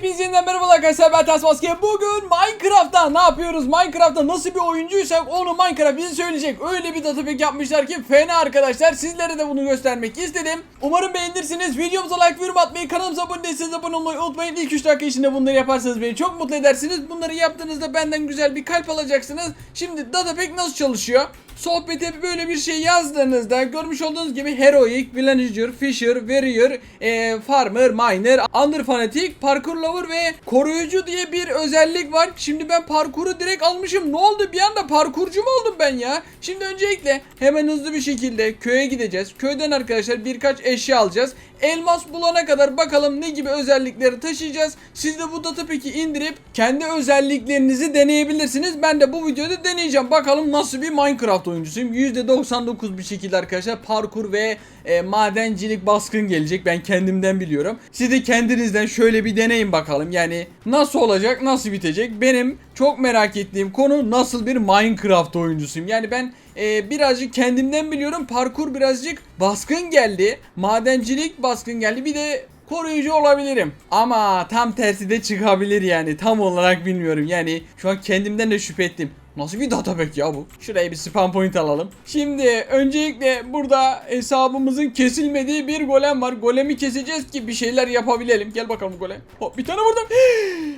Hepinize yeniden merhaba arkadaşlar ben Ters Maske. Bugün Minecraft'ta ne yapıyoruz? Minecraft'ta nasıl bir oyuncuysak onu Minecraft bize söyleyecek. Öyle bir datapack yapmışlar ki fena arkadaşlar. Sizlere de bunu göstermek istedim. Umarım beğenirsiniz. Videomuza like ve yorum atmayı, kanalımıza abone değilseniz abone olmayı unutmayın. İlk 3 dakika içinde bunları yaparsanız beni çok mutlu edersiniz. Bunları yaptığınızda benden güzel bir kalp alacaksınız. Şimdi datapack nasıl çalışıyor? Sohbete böyle bir şey yazdığınızda görmüş olduğunuz gibi Heroic, Villager, Fisher, Warrior, e, Farmer, Miner, Under Fanatic, Parkour Lover ve Koruyucu diye bir özellik var. Şimdi ben parkuru direkt almışım. Ne oldu bir anda parkurcu mu oldum ben ya? Şimdi öncelikle hemen hızlı bir şekilde köye gideceğiz. Köyden arkadaşlar birkaç eşya alacağız. Elmas bulana kadar bakalım ne gibi özellikleri taşıyacağız. Siz de bu datapack'i indirip kendi özelliklerinizi deneyebilirsiniz. Ben de bu videoda deneyeceğim. Bakalım nasıl bir Minecraft oyuncusuyum. %99 bir şekilde arkadaşlar parkur ve e, madencilik baskın gelecek. Ben kendimden biliyorum. Siz de kendinizden şöyle bir deneyin bakalım. Yani nasıl olacak, nasıl bitecek? Benim çok merak ettiğim konu nasıl bir Minecraft oyuncusuyum. Yani ben e, birazcık kendimden biliyorum. Parkur birazcık baskın geldi. Madencilik baskın geldi. Bir de koruyucu olabilirim. Ama tam tersi de çıkabilir yani. Tam olarak bilmiyorum. Yani şu an kendimden de şüphe ettim. Nasıl bir datapack ya bu? Şuraya bir spam point alalım. Şimdi öncelikle burada hesabımızın kesilmediği bir golem var. Golemi keseceğiz ki bir şeyler yapabilelim. Gel bakalım golem. Hop bir tane vurdum.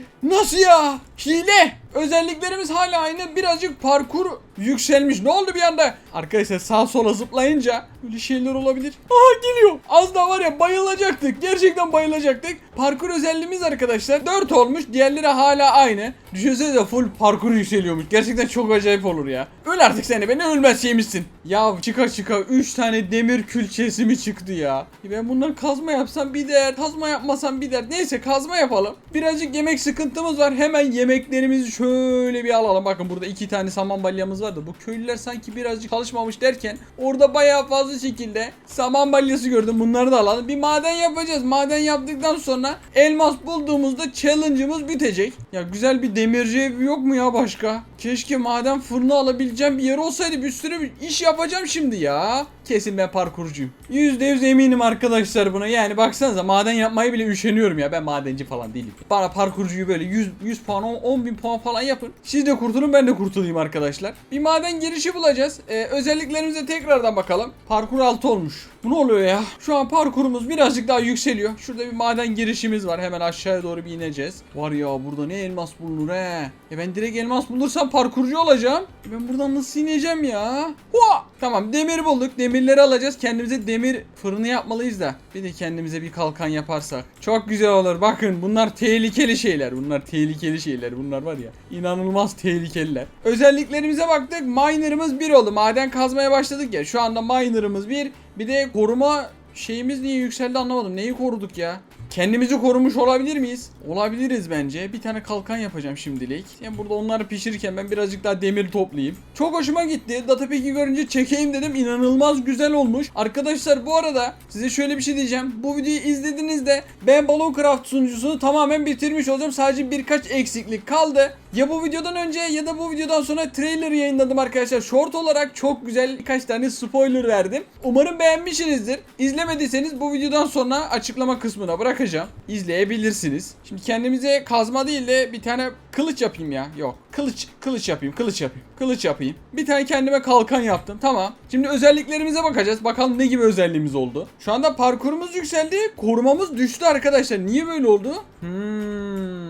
Nasıl ya? Hile. Özelliklerimiz hala aynı. Birazcık parkur yükselmiş. Ne oldu bir anda? Arkadaşlar sağ sola zıplayınca böyle şeyler olabilir. Aha geliyor. Az daha var ya bayılacaktık. Gerçekten bayılacaktık. Parkur özelliğimiz arkadaşlar 4 olmuş. Diğerleri hala aynı. Düşünsenize full parkur yükseliyormuş. Gerçekten çok acayip olur ya. Öl artık seni. Beni ölmez şeymişsin. Ya çıka çıka 3 tane demir külçesi mi çıktı ya? Ben bundan kazma yapsam bir der. Kazma yapmasam bir der. Neyse kazma yapalım. Birazcık yemek sıkıntımız var. Hemen yemeklerimizi şöyle bir alalım. Bakın burada iki tane saman balyamız var da bu köylüler sanki birazcık çalışmamış derken orada bayağı fazla şekilde saman balyası gördüm. Bunları da alalım. Bir maden yapacağız. Maden yaptıktan sonra elmas bulduğumuzda challenge'ımız bitecek. Ya güzel bir demirci evi yok mu ya başka? Keşke maden fırını alabileceğim bir yer olsaydı bir sürü bir iş yapacağım şimdi ya. Kesin ben parkurcuyum. %100 eminim arkadaşlar buna. Yani baksanıza maden yapmayı bile üşeniyorum ya. Ben madenci falan değilim. Bana parkurcuyu böyle 100, 100 puan 10, 10 bin puan falan yapın. Siz de kurtulun ben de kurtulayım arkadaşlar. Bir maden girişi bulacağız. Ee, özelliklerimize tekrardan bakalım. Parkur 6 olmuş. Bu ne oluyor ya? Şu an parkurumuz birazcık daha yükseliyor. Şurada bir maden girişimiz var. Hemen aşağıya doğru bir ineceğiz. Var ya burada ne elmas bulunur he. Ya ben direkt elmas bulursam parkurcu olacağım. Ben buradan nasıl ineceğim ya? Hua! Tamam demir bulduk. Demirleri alacağız. Kendimize demir fırını yapmalıyız da. Bir de kendimize bir kalkan yaparsak. Çok güzel olur. Bakın bunlar tehlikeli şeyler. Tehlikeli şeyler. Bunlar var ya. inanılmaz tehlikeliler. Özelliklerimize baktık. Miner'ımız 1 oldu. Maden kazmaya başladık ya. Şu anda miner'ımız 1. Bir de koruma şeyimiz niye yükseldi anlamadım. Neyi koruduk ya? Kendimizi korumuş olabilir miyiz? Olabiliriz bence. Bir tane kalkan yapacağım şimdilik. Yani burada onları pişirirken ben birazcık daha demir toplayayım. Çok hoşuma gitti. Datapack'i görünce çekeyim dedim. İnanılmaz güzel olmuş. Arkadaşlar bu arada size şöyle bir şey diyeceğim. Bu videoyu izlediğinizde ben Ballowcraft sunucusunu tamamen bitirmiş olacağım. Sadece birkaç eksiklik kaldı. Ya bu videodan önce ya da bu videodan sonra trailer yayınladım arkadaşlar. Short olarak çok güzel birkaç tane spoiler verdim. Umarım beğenmişsinizdir. İzlemediyseniz bu videodan sonra açıklama kısmına bırakacağım. İzleyebilirsiniz. Şimdi kendimize kazma değil de bir tane kılıç yapayım ya. Yok. Kılıç kılıç yapayım. Kılıç yapayım. Kılıç yapayım. Bir tane kendime kalkan yaptım. Tamam. Şimdi özelliklerimize bakacağız. Bakalım ne gibi özelliğimiz oldu. Şu anda parkurumuz yükseldi. Korumamız düştü arkadaşlar. Niye böyle oldu? Hmm.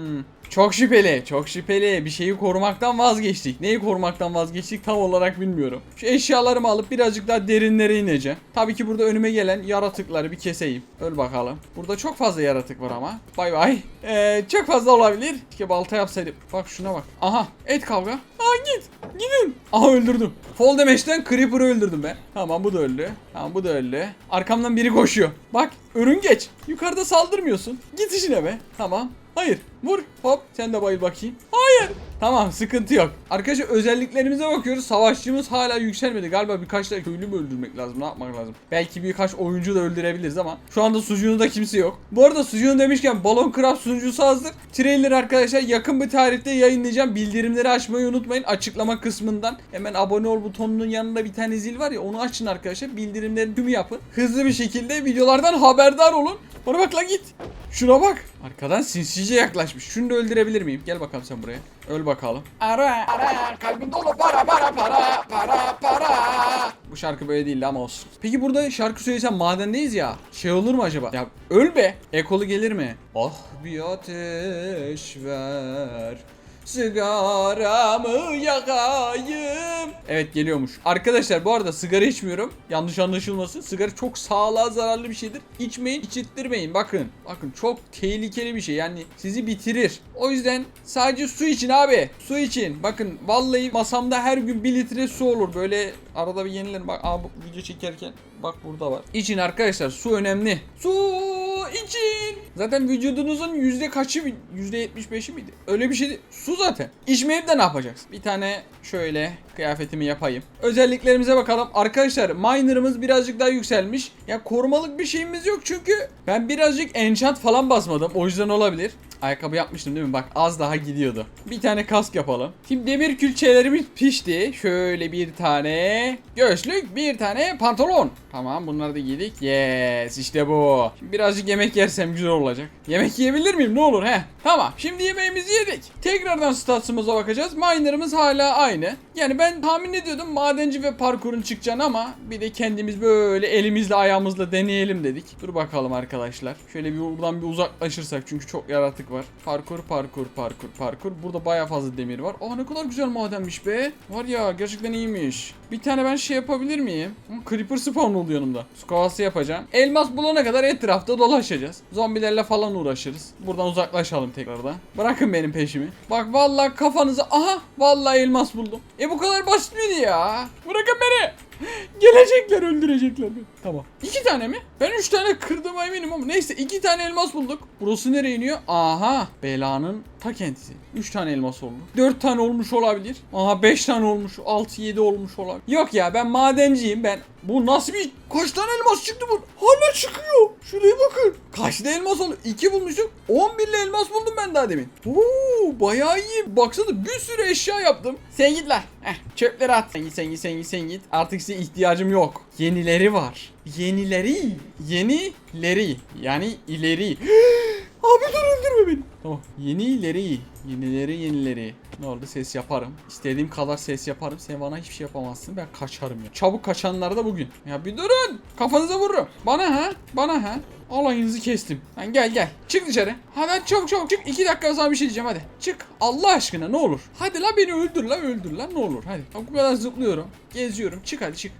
Çok şüpheli, çok şüpheli. Bir şeyi korumaktan vazgeçtik. Neyi korumaktan vazgeçtik tam olarak bilmiyorum. Şu eşyalarımı alıp birazcık daha derinlere ineceğim. Tabii ki burada önüme gelen yaratıkları bir keseyim. Öl bakalım. Burada çok fazla yaratık var ama. Bay bay. Ee, çok fazla olabilir. Keşke balta yapsaydım. Bak şuna bak. Aha et kavga. Aa git. Gidin. Aha öldürdüm. Fall damage'den Creeper'ı öldürdüm ben. Tamam bu da öldü. Tamam bu da öldü. Arkamdan biri koşuyor. Bak ürün geç. Yukarıda saldırmıyorsun. Git işine be. Tamam. Hayır. Vur. Hop. Sen de bayıl bakayım. Hayır. Tamam sıkıntı yok. Arkadaşlar özelliklerimize bakıyoruz. Savaşçımız hala yükselmedi. Galiba birkaç da köylü mü öldürmek lazım? Ne yapmak lazım? Belki birkaç oyuncu da öldürebiliriz ama şu anda sucuğunda kimse yok. Bu arada sucuğunu demişken Balon Craft sunucusu hazır. Trailer arkadaşlar yakın bir tarihte yayınlayacağım. Bildirimleri açmayı unutmayın. Açıklama kısmından hemen abone ol butonunun yanında bir tane zil var ya onu açın arkadaşlar. Bildirimleri tümü yapın. Hızlı bir şekilde videolardan haberdar olun. Bana bak lan git. Şuna bak. Arkadan sinsice yaklaşmış. Şunu da öldürebilir miyim? Gel bakalım sen buraya. Öl bakalım. Ara ara kalbim dolu para para para para para. Bu şarkı böyle değildi ama olsun. Peki burada şarkı söylesem madendeyiz ya. Şey olur mu acaba? Ya öl be. Ekolu gelir mi? Ah bir ateş ver. Sigaramı yakayım. Evet geliyormuş. Arkadaşlar bu arada sigara içmiyorum. Yanlış anlaşılmasın. Sigara çok sağlığa zararlı bir şeydir. İçmeyin, içittirmeyin. Bakın. Bakın çok tehlikeli bir şey. Yani sizi bitirir. O yüzden sadece su için abi. Su için. Bakın vallahi masamda her gün 1 litre su olur. Böyle arada bir yenilerim. Bak aa, bu video çekerken bak burada var. İçin arkadaşlar. Su önemli. Su için. Zaten vücudunuzun yüzde kaçı yüzde 75'i miydi? Öyle bir şeydi. Su zaten. İçmeyip de ne yapacaksın? Bir tane şöyle kıyafetimi yapayım. Özelliklerimize bakalım. Arkadaşlar miner'ımız birazcık daha yükselmiş. Ya korumalık bir şeyimiz yok çünkü ben birazcık enchant falan basmadım. O yüzden olabilir. Ayakkabı yapmıştım değil mi? Bak az daha gidiyordu. Bir tane kask yapalım. Şimdi demir külçelerimiz pişti. Şöyle bir tane göğüslük, bir tane pantolon. Tamam bunları da giydik. Yes işte bu. Şimdi birazcık yemek yersem güzel olacak. Yemek yiyebilir miyim? Ne olur he? Tamam şimdi yemeğimizi yedik. Tekrardan statsımıza bakacağız. Miner'ımız hala aynı. Yani ben tahmin ediyordum madenci ve parkurun çıkacağını ama bir de kendimiz böyle elimizle ayağımızla deneyelim dedik. Dur bakalım arkadaşlar. Şöyle bir buradan bir uzaklaşırsak çünkü çok yaratık var. Parkur parkur parkur parkur. Burada baya fazla demir var. Aa ne kadar güzel madenmiş be. Var ya gerçekten iyiymiş. Bir tane ben şey yapabilir miyim? Creeper spawn oldu yanımda. Su yapacağım. Elmas bulana kadar etrafta dolaşacağız. Zombilerle falan uğraşırız. Buradan uzaklaşalım tekrardan. Bırakın benim peşimi. Bak vallahi kafanıza aha vallahi elmas buldum. E bu kadar basit miydi ya? Bırakın beni. Gelecekler öldürecekler beni. Tamam. İki tane mi? Ben üç tane kırdığıma eminim ama neyse iki tane elmas bulduk. Burası nereye iniyor? Aha belanın ta kendisi. Üç tane elmas oldu. Dört tane olmuş olabilir. Aha beş tane olmuş. Altı yedi olmuş olabilir. Yok ya ben madenciyim ben. Bu nasıl bir... Kaç tane elmas çıktı bu? Hala çıkıyor. Şuraya bakın. Kaç tane elmas oldu? İki bulmuştuk. 11 ile elmas buldum ben daha demin. Oo bayağı iyi. Baksana bir sürü eşya yaptım. Sen git lan. Heh, çöpleri at. Sen git sen git sen git sen git. Artık size ihtiyacım yok. Yenileri var. Yenileri. Yenileri. Yani ileri. Abi dur öldürme beni. Tamam. Yeni ileri. Yenileri yenileri. Ne oldu ses yaparım. İstediğim kadar ses yaparım. Sen bana hiçbir şey yapamazsın. Ben kaçarım ya. Çabuk kaçanlar da bugün. Ya bir durun. Kafanıza vururum. Bana ha. Bana ha. Alayınızı kestim. Lan gel gel. Çık dışarı. Hadi çabuk çabuk çık. İki dakika sana bir şey diyeceğim hadi. Çık. Allah aşkına ne olur. Hadi la beni öldür la öldür la ne olur. Hadi. Bak bu kadar zıplıyorum. Geziyorum. Çık hadi çık.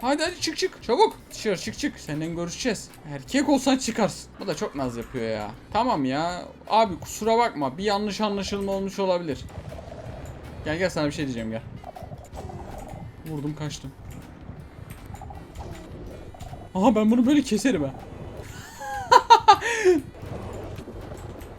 Hadi hadi çık çık. Çabuk. Dışarı çık çık. Seninle görüşeceğiz. Erkek olsan çıkarsın. Bu da çok naz yapıyor ya. Tamam ya. Abi kusura bakma. Bir yanlış anlaşılma olmuş olabilir. Gel gel sana bir şey diyeceğim gel. Vurdum kaçtım. Aha ben bunu böyle keserim ha.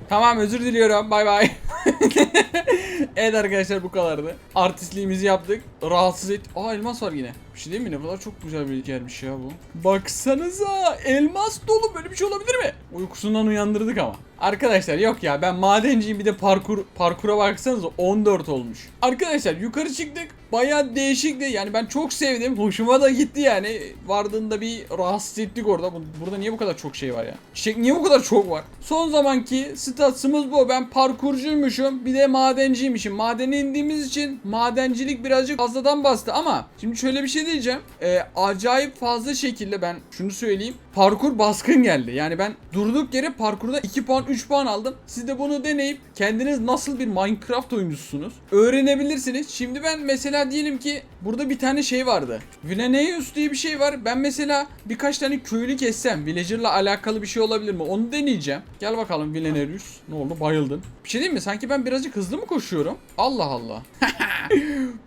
tamam özür diliyorum. Bay bay. evet arkadaşlar bu kadardı. Artistliğimizi yaptık. Rahatsız et. Aa elmas var yine. Şey değil mi? Ne kadar çok güzel bir yermiş ya bu. Baksanıza elmas dolu böyle bir şey olabilir mi? Uykusundan uyandırdık ama. Arkadaşlar yok ya ben madenciyim bir de parkur parkura baksanıza 14 olmuş. Arkadaşlar yukarı çıktık. Baya değişikti. Yani ben çok sevdim. Hoşuma da gitti yani. Vardığında bir rahatsız ettik orada. Bu- Burada niye bu kadar çok şey var ya? Çiçek niye bu kadar çok var? Son zamanki statsımız bu. Ben parkurcuymuşum. Bir de madenciymişim. Madene indiğimiz için madencilik birazcık fazladan bastı ama şimdi şöyle bir şey diyeceğim. Ee, acayip fazla şekilde ben şunu söyleyeyim. Parkur baskın geldi. Yani ben durduk yere parkurda 2 puan 3 puan aldım. Siz de bunu deneyip kendiniz nasıl bir Minecraft oyuncusunuz öğrenebilirsiniz. Şimdi ben mesela diyelim ki burada bir tane şey vardı. Villaneus diye bir şey var. Ben mesela birkaç tane köylü kessem villager'la alakalı bir şey olabilir mi? Onu deneyeceğim. Gel bakalım Villaneus. Ne oldu? Bayıldın. Bir şey değil mi? Sanki ben birazcık hızlı mı koşuyorum? Allah Allah.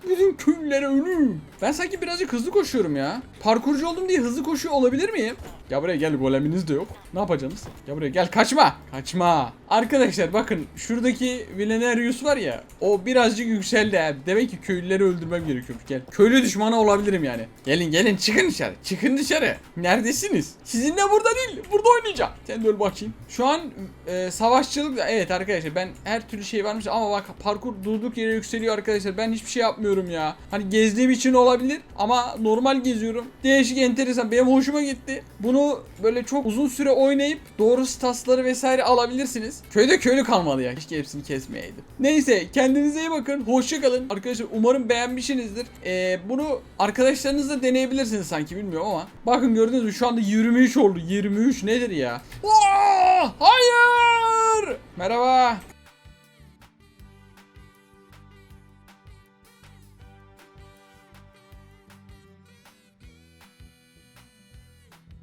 Bizim köylülere ölüm. Ben sanki birazcık hızlı koşuyorum ya. Parkurcu oldum diye hızlı koşuyor olabilir miyim? Ya buraya gel goleminiz de yok. Ne yapacaksınız? Ya buraya gel kaçma. Kaçma. Arkadaşlar bakın şuradaki Villenarius var ya o birazcık yükseldi. Demek ki köylüleri öldürmem gerekiyormuş. Gel. Köylü düşmanı olabilirim yani. Gelin gelin çıkın dışarı. Çıkın dışarı. Neredesiniz? Sizinle burada değil. Burada oynayacağım. Sen de öl bakayım. Şu an e, savaşçılık evet arkadaşlar ben her türlü şey varmış ama bak parkur durduk yere yükseliyor arkadaşlar. Ben hiçbir şey yapmıyorum ya. Hani gezdiğim için olabilir ama normal geziyorum. Değişik enteresan benim hoşuma gitti. Bunu böyle çok uzun süre oynayıp doğru stasları vesaire alabilirsiniz. Köyde köylü kalmalı ya. Keşke hepsini kesmeyeydim. Neyse kendinize iyi bakın. Hoşça kalın. Arkadaşlar umarım beğenmişsinizdir. Ee, bunu arkadaşlarınızla deneyebilirsiniz sanki bilmiyorum ama. Bakın gördünüz mü şu anda 23 oldu. 23 nedir ya? Aa, hayır! Merhaba.